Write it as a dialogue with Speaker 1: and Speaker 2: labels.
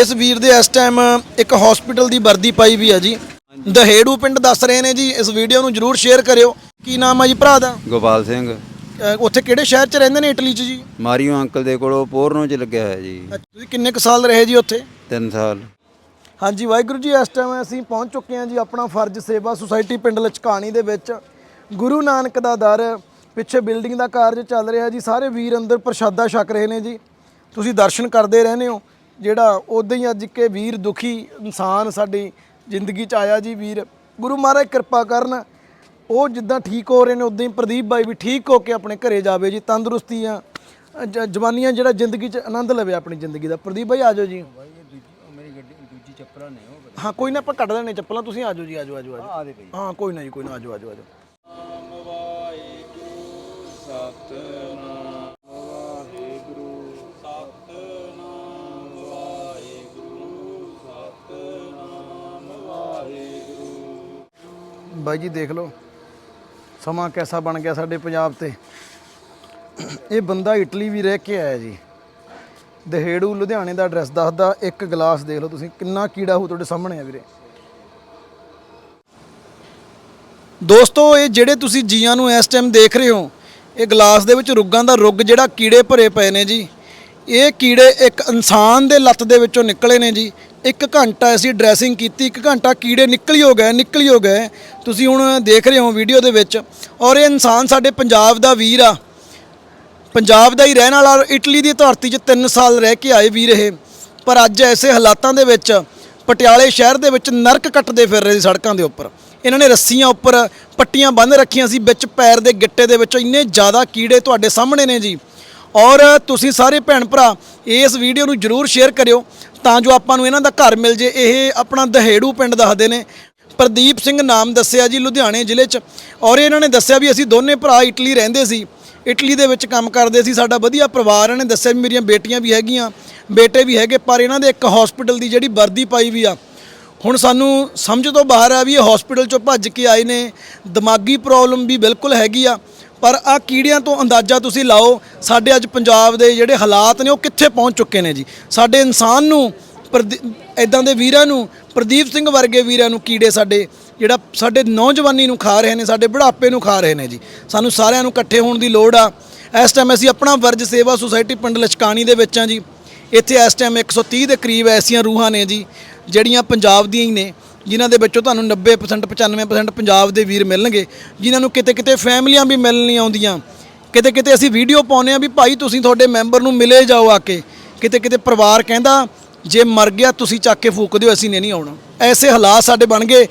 Speaker 1: ਇਸ ਵੀਰ ਦੇ ਇਸ ਟਾਈਮ ਇੱਕ ਹਸਪੀਟਲ ਦੀ ਵਰਦੀ ਪਾਈ ਵੀ ਆ ਜੀ। ਦਹੇੜੂ ਪਿੰਡ ਦੱਸ ਰਹੇ ਨੇ ਜੀ ਇਸ ਵੀਡੀਓ ਨੂੰ ਜਰੂਰ ਸ਼ੇਅਰ ਕਰਿਓ। ਕੀ ਨਾਮ ਆ ਜੀ ਭਰਾ ਦਾ?
Speaker 2: ਗੋਪਾਲ ਸਿੰਘ।
Speaker 1: ਅਹ ਉੱਥੇ ਕਿਹੜੇ ਸ਼ਹਿਰ 'ਚ ਰਹਿੰਦੇ ਨੇ ਇਟਲੀ 'ਚ ਜੀ?
Speaker 2: ਮਾਰੀਓ ਅੰਕਲ ਦੇ ਕੋਲੋਂ ਪੋਰਨੋ ਚ ਲੱਗਿਆ ਹੋਇਆ ਜੀ।
Speaker 1: ਅੱਛਾ, ਤੁਸੀਂ ਕਿੰਨੇ ਕੁ ਸਾਲ ਰਹੇ ਜੀ ਉੱਥੇ?
Speaker 2: 3 ਸਾਲ।
Speaker 1: ਹਾਂਜੀ ਵਾਹਿਗੁਰੂ ਜੀ ਇਸ ਟਾਈਮ ਅਸੀਂ ਪਹੁੰਚ ਚੁੱਕੇ ਹਾਂ ਜੀ ਆਪਣਾ ਫਰਜ਼ ਸੇਵਾ ਸੁਸਾਇਟੀ ਪਿੰਡ ਲਚਕਾਣੀ ਦੇ ਵਿੱਚ। ਗੁਰੂ ਨਾਨਕ ਦਾ ਦਰ ਪਿੱਛੇ ਬਿਲਡਿੰਗ ਦਾ ਕਾਰਜ ਚੱਲ ਰਿਹਾ ਜੀ ਸਾਰੇ ਵੀਰ ਅੰਦਰ ਪ੍ਰਸ਼ਾਦਾ ਛਕ ਰਹੇ ਨੇ ਜੀ। ਤੁਸੀਂ ਦਰਸ਼ਨ ਕਰਦੇ ਰਹਿੰਦੇ ਹੋ। ਜਿਹੜਾ ਉਦਾਂ ਹੀ ਅੱਜ ਕੇ ਵੀਰ ਦੁਖੀ ਇਨਸਾਨ ਸਾਡੀ ਜ਼ਿੰਦਗੀ 'ਚ ਆਇਆ ਜੀ ਵੀਰ ਗੁਰੂ ਮਹਾਰਾਜ ਕਿਰਪਾ ਕਰਨ ਉਹ ਜਿੱਦਾਂ ਠੀਕ ਹੋ ਰਹੇ ਨੇ ਉਦਾਂ ਹੀ ਪ੍ਰਦੀਪ ਬਾਈ ਵੀ ਠੀਕ ਹੋ ਕੇ ਆਪਣੇ ਘਰੇ ਜਾਵੇ ਜੀ ਤੰਦਰੁਸਤੀਆਂ ਅ, ਜ- ਜਵਾਨੀਆਂ ਜਿਹੜਾ ਜ਼ਿੰਦਗੀ 'ਚ ਆਨੰਦ ਲਵੇ ਆਪਣੀ ਜ਼ਿੰਦਗੀ ਦਾ। ਪ੍ਰਦੀਪ ਬਾਈ ਆ ਜਾਓ ਜੀ। ਹਾਂ ਕੋਈ ਨਾ ਆਪਾਂ ਕੱਢ ਲੈਣੇ ਚੱਪਲਾਂ ਤੁਸੀਂ ਆਜੋ ਜੀ ਆਜੋ ਆਜੋ ਆਜੋ ਹਾਂ ਕੋਈ ਨਾ ਜੀ ਕੋਈ ਨਾ ਆਜੋ ਆਜੋ ਆਜੋ ਬਾਈ ਜੀ ਦੇਖ ਲਓ, ਸਮਾਂ ਕੈਸਾ ਬਣ ਗਿਆ ਸਾਡੇ ਪੰਜਾਬ ਤੇ। ਇਹ ਬੰਦਾ ਇਟਲੀ ਵੀ ਰਹਿ ਕੇ ਆਇਆ ਜੀ। ਦਹੇੜੂ ਲੁਧਿਆਣੇ ਦਾ ਐਡਰੈਸ ਦੱਸਦਾ, ਇੱਕ ਗਲਾਸ ਦੇਖ ਲਓ ਤੁਸੀਂ, ਕਿੰਨਾ ਕੀੜਾ ਹੋ ਤੁਹਾਡੇ ਸਾਹਮਣੇ ਆ ਵੀਰੇ। ਦੋਸਤੋ, ਇਹ ਜਿਹੜੇ ਤੁਸੀਂ ਜੀਆਂ ਨੂੰ ਇਸ ਟਾਈਮ ਦੇਖ ਰਹੇ ਹੋ, ਇਹ ਗਲਾਸ ਦੇ ਵਿੱਚ ਰੁੱਗਾਂ ਦਾ ਰੁੱਗ ਜਿਹੜਾ ਕੀੜੇ ਭਰੇ ਪਏ ਨੇ ਜੀ। ਇਹ ਕੀੜੇ ਇੱਕ ਇਨਸਾਨ ਦੇ ਲੱਤ ਦੇ ਵਿੱਚੋਂ ਨਿਕਲੇ ਨੇ ਜੀ। ਇੱਕ ਘੰਟਾ ਅਸੀਂ ਡਰੈਸਿੰਗ ਕੀਤੀ, ਇੱਕ ਘੰਟਾ ਕੀੜੇ ਨਿਕਲ ਹੀ ਹੋ ਗਏ, ਨਿਕਲ ਹੀ ਹੋ ਗਏ। ਤੁਸੀਂ ਹੁਣ ਦੇਖ ਰਹੇ ਹੋ ਵੀਡੀਓ ਦੇ ਵਿੱਚ। ਔਰ ਇਹ ਇਨਸਾਨ ਸਾਡੇ ਪੰਜਾਬ ਦਾ ਵੀਰ ਆ। ਪੰਜਾਬ ਦਾ ਹੀ ਰਹਿਣ ਵਾਲਾ ਔਰ ਇਟਲੀ ਦੀ ਧਰਤੀ 'ਚ 3 ਸਾਲ ਰਹਿ ਕੇ ਆਏ ਵੀਰ ਇਹ। ਪਰ ਅੱਜ ਐਸੇ ਹਾਲਾਤਾਂ ਦੇ ਵਿੱਚ ਪਟਿਆਲੇ ਸ਼ਹਿਰ ਦੇ ਵਿੱਚ ਨਰਕ ਕੱਟਦੇ ਫਿਰ ਰਹੇ ਸੀ ਸੜਕਾਂ ਦੇ ਉੱਪਰ। ਇਹਨਾਂ ਨੇ ਰੱਸੀਆਂ ਉੱਪਰ ਪੱਟੀਆਂ ਬੰਨ੍ਹ ਰੱਖੀਆਂ ਸੀ, ਵਿੱਚ ਪੈਰ ਦੇ ਗਿੱਟੇ ਦੇ ਵਿੱਚ। ਇੰਨੇ ਜ਼ਿਆਦਾ ਕੀੜੇ ਤੁਹਾਡੇ ਸਾਹਮਣੇ ਨੇ ਜੀ। ਔਰ ਤੁਸੀਂ ਸਾਰੇ ਭੈਣ ਭਰਾ ਇਸ ਵੀਡੀਓ ਨੂੰ ਜਰੂਰ ਸ਼ੇਅਰ ਕਰਿਓ ਤਾਂ ਜੋ ਆਪਾਂ ਨੂੰ ਇਹਨਾਂ ਦਾ ਘਰ ਮਿਲ ਜੇ। ਇਹ ਆਪਣਾ ਦਹੇੜੂ ਪਿੰਡ ਦੱਸਦੇ ਨੇ। ਪ੍ਰਦੀਪ ਸਿੰਘ ਨਾਮ ਦੱਸਿਆ ਜੀ ਲੁਧਿਆਣੇ ਜ਼ਿਲ੍ਹੇ 'ਚ। ਔਰ ਇਹਨਾਂ ਨੇ ਦੱਸਿਆ ਵੀ ਅਸੀਂ ਦੋਨੇ ਭਰਾ ਇਟਲੀ ਰਹਿੰਦੇ ਸੀ। ਇਟਲੀ ਦੇ ਵਿੱਚ ਕੰਮ ਕਰਦੇ ਸੀ। ਸਾਡਾ ਵਧੀਆ ਪਰਿਵਾਰ ਇਹਨਾਂ ਨੇ ਦੱਸਿਆ ਵੀ ਮੇਰੀਆਂ ਬੇਟੀਆਂ ਵੀ ਹੈਗੀਆਂ, ਬੇਟੇ ਵੀ ਹੈਗੇ, ਪਰ ਇਹਨਾਂ ਦੇ ਇੱਕ ਹਸਪੀਟਲ ਦੀ ਜਿਹੜੀ ਵਰਦੀ ਪਾਈ ਵੀ ਆ। ਹੁਣ ਸਾਨੂੰ ਸਮਝ ਤੋਂ ਬਾਹਰ ਆ ਵੀ ਇਹ ਹਸਪੀਟਲ ਚੋਂ ਭੱਜ ਕੇ ਆਏ ਨੇ। ਦਿਮਾਗੀ ਪ੍ਰੋਬਲਮ ਵੀ ਬਿਲਕੁਲ ਹੈਗੀ ਆ। ਪਰ ਆ ਕੀੜਿਆਂ ਤੋਂ ਅੰਦਾਜ਼ਾ ਤੁਸੀਂ ਲਾਓ, ਸਾਡੇ ਅੱਜ ਪੰਜਾਬ ਦੇ ਜਿਹੜੇ ਹਾਲਾਤ ਨੇ ਉਹ ਕਿੱਥੇ ਪਹੁੰਚ ਚੁੱਕੇ ਨੇ ਜੀ? ਸਾਡੇ ਇਨਸਾਨ ਨੂੰ ਇਦਾਂ ਦੇ ਵੀਰਾਂ ਨੂੰ, ਪ੍ਰਦੀਪ ਸਿੰਘ ਵਰਗੇ ਵੀਰਾਂ ਨੂੰ ਕੀੜੇ ਸਾਡੇ, ਜਿਹੜਾ ਸਾਡੇ ਨੌਜਵਾਨੀ ਨੂੰ ਖਾ ਰਹੇ ਨੇ, ਸਾਡੇ ਬੁਢਾਪੇ ਨੂੰ ਖਾ ਰਹੇ ਨੇ ਜੀ। ਸਾਨੂੰ ਸਾਰਿਆਂ ਨੂੰ ਇਕੱਠੇ ਹੋਣ ਦੀ ਲੋੜ ਆ। ਇਸ ਟਾਈਮ ਅਸੀਂ ਆਪਣਾ ਵਰਜ ਸੇਵਾ ਸੁਸਾਇਟੀ ਪਿੰਡ ਲਚਕਾਣੀ ਦੇ ਵਿੱਚ ਆ ਜੀ। ਇੱਥੇ ਇਸ ਟਾਈਮ 130 ਦੇ ਕਰੀਬ ਐਸੀਆਂ ਰੂਹਾਂ ਨੇ ਜੀ, ਜਿਹੜੀਆਂ ਪੰਜਾਬ ਦੀਆਂ ਹੀ ਨੇ। ਜਿਨ੍ਹਾਂ ਦੇ ਵਿੱਚੋਂ ਤੁਹਾਨੂੰ 90% 95% ਪੰਜਾਬ ਦੇ ਵੀਰ ਮਿਲਣਗੇ, ਜਿਨ੍ਹਾਂ ਨੂੰ ਕਿਤੇ ਕਿਤੇ ਫੈਮਲੀਆਂ ਵੀ ਮਿਲਣ ਨਹੀਂ ਆਉਂਦੀਆਂ। ਕਿਤੇ ਕਿਤੇ ਅਸੀਂ ਵੀਡੀਓ ਪਾਉਂਦੇ ਆ ਵੀ ਭਾਈ ਤੁਸੀਂ ਤੁਹਾਡੇ ਮੈਂਬਰ ਨੂੰ ਮਿਲੇ ਜਾਓ ਆ ਕੇ। ਕਿਤੇ ਕਿਤੇ ਪਰਿਵਾਰ ਕਹਿੰਦਾ, ਜੇ ਮਰ ਗਿਆ ਤੁਸੀਂ ਚੱਕ ਕੇ ਫੂਕ ਦਿਓ, ਅਸੀਂ ਨੇ ਨਹੀਂ ਆਉਣਾ। ਐਸੇ ਹਾਲਾਤ ਸਾਡੇ ਬਣ ਗਏ।